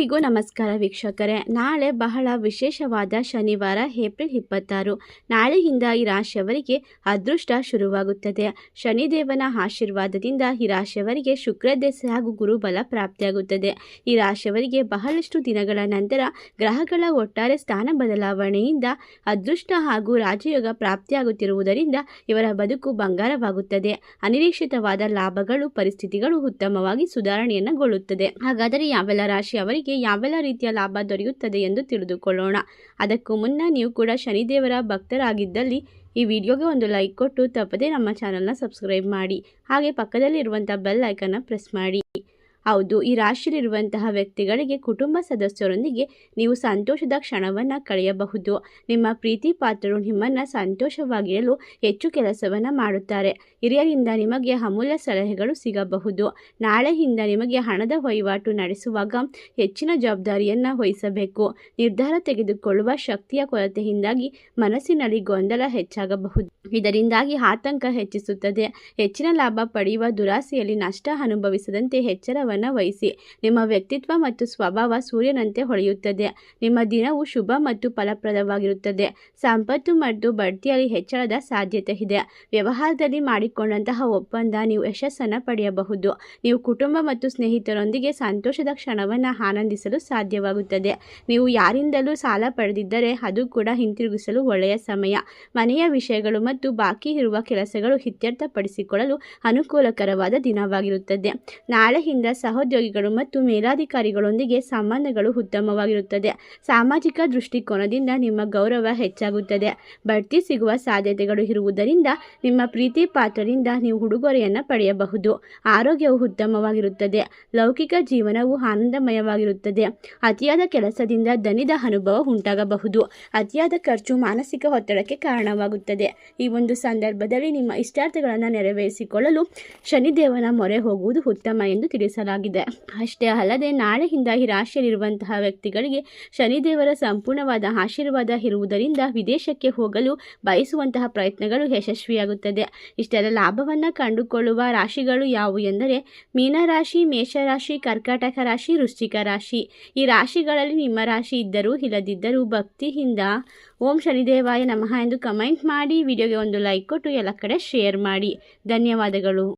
ಎಲ್ಲರಿಗೂ ನಮಸ್ಕಾರ ವೀಕ್ಷಕರೇ. ನಾಳೆ ಬಹಳ ವಿಶೇಷವಾದ ಶನಿವಾರ, ಏಪ್ರಿಲ್ ಇಪ್ಪತ್ತಾರು. ನಾಳೆಯಿಂದ ಈ ರಾಶಿಯವರಿಗೆ ಅದೃಷ್ಟ ಶುರುವಾಗುತ್ತದೆ. ಶನಿದೇವನ ಆಶೀರ್ವಾದದಿಂದ ಈ ರಾಶಿಯವರಿಗೆ ಶುಕ್ರದೆಸೆ ಹಾಗೂ ಗುರುಬಲ ಪ್ರಾಪ್ತಿಯಾಗುತ್ತದೆ. ಈ ರಾಶಿಯವರಿಗೆ ಬಹಳಷ್ಟು ದಿನಗಳ ನಂತರ ಗ್ರಹಗಳ ಒಟ್ಟಾರೆ ಸ್ಥಾನ ಬದಲಾವಣೆಯಿಂದ ಅದೃಷ್ಟ ಹಾಗೂ ರಾಜಯೋಗ ಪ್ರಾಪ್ತಿಯಾಗುತ್ತಿರುವುದರಿಂದ ಇವರ ಬದುಕು ಬಂಗಾರವಾಗುತ್ತದೆ. ಅನಿರೀಕ್ಷಿತವಾದ ಲಾಭಗಳು, ಪರಿಸ್ಥಿತಿಗಳು ಉತ್ತಮವಾಗಿ ಸುಧಾರಣೆಯನ್ನುಗೊಳ್ಳುತ್ತದೆ ಹಾಗಾದರೆ ಯಾವೆಲ್ಲ ರಾಶಿ ಅವರಿಗೆ ಯಾವೆಲ್ಲ ರೀತಿಯ ಲಾಭ ದೊರೆಯುತ್ತದೆ ಎಂದು ತಿಳಿದುಕೊಳ್ಳೋಣ. ಅದಕ್ಕೂ ಮುನ್ನ ನೀವು ಕೂಡ ಶನಿದೇವರ ಭಕ್ತರಾಗಿದ್ದಲ್ಲಿ ಈ ವಿಡಿಯೋಗೆ ಒಂದು ಲೈಕ್ ಕೊಟ್ಟು ತಪ್ಪದೇ ನಮ್ಮ ಚಾನಲ್ನ ಸಬ್ಸ್ಕ್ರೈಬ್ ಮಾಡಿ. ಹಾಗೆ ಪಕ್ಕದಲ್ಲಿರುವಂಥ ಬೆಲ್ ಐಕನ್ನ ಪ್ರೆಸ್ ಮಾಡಿ. ಹೌದು, ಈ ರಾಶಿಯಲ್ಲಿರುವಂತಹ ವ್ಯಕ್ತಿಗಳಿಗೆ ಕುಟುಂಬ ಸದಸ್ಯರೊಂದಿಗೆ ನೀವು ಸಂತೋಷದ ಕ್ಷಣವನ್ನು ಕಳೆಯಬಹುದು. ನಿಮ್ಮ ಪ್ರೀತಿ ಪಾತ್ರರು ನಿಮ್ಮನ್ನು ಸಂತೋಷವಾಗಿರಲು ಹೆಚ್ಚು ಕೆಲಸವನ್ನು ಮಾಡುತ್ತಾರೆ. ಹಿರಿಯರಿಂದ ನಿಮಗೆ ಅಮೂಲ್ಯ ಸಲಹೆಗಳು ಸಿಗಬಹುದು. ನಾಳೆಯಿಂದ ನಿಮಗೆ ಹಣದ ವಹಿವಾಟು ನಡೆಸುವಾಗ ಹೆಚ್ಚಿನ ಜವಾಬ್ದಾರಿಯನ್ನು ವಹಿಸಬೇಕು. ನಿರ್ಧಾರ ತೆಗೆದುಕೊಳ್ಳುವ ಶಕ್ತಿಯ ಕೊರತೆಯಿಂದಾಗಿ ಮನಸ್ಸಿನಲ್ಲಿ ಗೊಂದಲ ಹೆಚ್ಚಾಗಬಹುದು. ಇದರಿಂದಾಗಿ ಆತಂಕ ಹೆಚ್ಚಿಸುತ್ತದೆ. ಹೆಚ್ಚಿನ ಲಾಭ ಪಡೆಯುವ ದುರಾಸೆಯಲ್ಲಿ ನಷ್ಟ ಅನುಭವಿಸದಂತೆ ಎಚ್ಚರವನ್ನು ವಹಿಸಿ. ನಿಮ್ಮ ವ್ಯಕ್ತಿತ್ವ ಮತ್ತು ಸ್ವಭಾವ ಸೂರ್ಯನಂತೆ ಹೊಳೆಯುತ್ತದೆ. ನಿಮ್ಮ ದಿನವು ಶುಭ ಮತ್ತು ಫಲಪ್ರದವಾಗಿರುತ್ತದೆ. ಸಂಪತ್ತು ಮತ್ತು ಬಡ್ತಿಯಲ್ಲಿ ಹೆಚ್ಚಳದ ಸಾಧ್ಯತೆ ಇದೆ. ವ್ಯವಹಾರದಲ್ಲಿ ಮಾಡಿಕೊಂಡಂತಹ ಒಪ್ಪಂದ ನೀವು ಯಶಸ್ಸನ್ನು ಪಡೆಯಬಹುದು. ನೀವು ಕುಟುಂಬ ಮತ್ತು ಸ್ನೇಹಿತರೊಂದಿಗೆ ಸಂತೋಷದ ಕ್ಷಣವನ್ನು ಆನಂದಿಸಲು ಸಾಧ್ಯವಾಗುತ್ತದೆ. ನೀವು ಯಾರಿಂದಲೂ ಸಾಲ ಪಡೆದಿದ್ದರೆ ಅದು ಕೂಡ ಹಿಂತಿರುಗಿಸಲು ಒಳ್ಳೆಯ ಸಮಯ. ಮನೆಯ ವಿಷಯಗಳು ಮತ್ತು ಬಾಕಿ ಇರುವ ಕೆಲಸಗಳು ಇತ್ಯರ್ಥಪಡಿಸಿಕೊಳ್ಳಲು ಅನುಕೂಲಕರವಾದ ದಿನವಾಗಿರುತ್ತದೆ. ನಾಳೆಯಿಂದ ಸಹೋದ್ಯೋಗಿಗಳು ಮತ್ತು ಮೇಲಾಧಿಕಾರಿಗಳೊಂದಿಗೆ ಸಂಬಂಧಗಳು ಉತ್ತಮವಾಗಿರುತ್ತದೆ. ಸಾಮಾಜಿಕ ದೃಷ್ಟಿಕೋನದಿಂದ ನಿಮ್ಮ ಗೌರವ ಹೆಚ್ಚಾಗುತ್ತದೆ. ಬಡ್ತಿ ಸಿಗುವ ಸಾಧ್ಯತೆಗಳು ಇರುವುದರಿಂದ ನಿಮ್ಮ ಪ್ರೀತಿ ಪಾತ್ರರಿಂದ ನೀವು ಉಡುಗೊರೆಯನ್ನು ಪಡೆಯಬಹುದು. ಆರೋಗ್ಯವು ಉತ್ತಮವಾಗಿರುತ್ತದೆ. ಲೌಕಿಕ ಜೀವನವು ಆನಂದಮಯವಾಗಿರುತ್ತದೆ. ಅತಿಯಾದ ಕೆಲಸದಿಂದ ದನಿದ ಅನುಭವ ಉಂಟಾಗಬಹುದು. ಅತಿಯಾದ ಖರ್ಚು ಮಾನಸಿಕ ಒತ್ತಡಕ್ಕೆ ಕಾರಣವಾಗುತ್ತದೆ. ಈ ಒಂದು ಸಂದರ್ಭದಲ್ಲಿ ನಿಮ್ಮ ಇಷ್ಟಾರ್ಥಗಳನ್ನು ನೆರವೇರಿಸಿಕೊಳ್ಳಲು ಶನಿದೇವನ ಮೊರೆ ಹೋಗುವುದು ಉತ್ತಮ ಎಂದು ತಿಳಿಸಲಾಗಿದೆ ಅಷ್ಟೇ ಅಲ್ಲದೆ ನಾಳೆಯಿಂದ ಈ ರಾಶಿಯಲ್ಲಿರುವಂತಹ ವ್ಯಕ್ತಿಗಳಿಗೆ ಶನಿದೇವರ ಸಂಪೂರ್ಣವಾದ ಆಶೀರ್ವಾದ ಇರುವುದರಿಂದ ವಿದೇಶಕ್ಕೆ ಹೋಗಲು ಬಯಸುವಂತಹ ಪ್ರಯತ್ನಗಳು ಯಶಸ್ವಿಯಾಗುತ್ತದೆ. ಇಷ್ಟೆಲ್ಲ ಲಾಭವನ್ನು ಕಂಡುಕೊಳ್ಳುವ ರಾಶಿಗಳು ಯಾವುವು ಎಂದರೆ, ಮೀನರಾಶಿ, ಮೇಷರಾಶಿ, ಕರ್ಕಾಟಕ ರಾಶಿ, ವೃಶ್ಚಿಕ ರಾಶಿ. ಈ ರಾಶಿಗಳಲ್ಲಿ ನಿಮ್ಮ ರಾಶಿ ಇದ್ದರೂ ಇಲ್ಲದಿದ್ದರೂ ಭಕ್ತಿಯಿಂದ ಓಂ ಶನಿದೇವಾಯ ನಮಃ ಎಂದು ಕಮೆಂಟ್ ಮಾಡಿ, ವಿಡಿಯೋಗೆ ಒಂದು ಲೈಕ್ ಕೊಟ್ಟು ಎಲ್ಲ ಕಡೆ ಶೇರ್ ಮಾಡಿ. ಧನ್ಯವಾದಗಳು.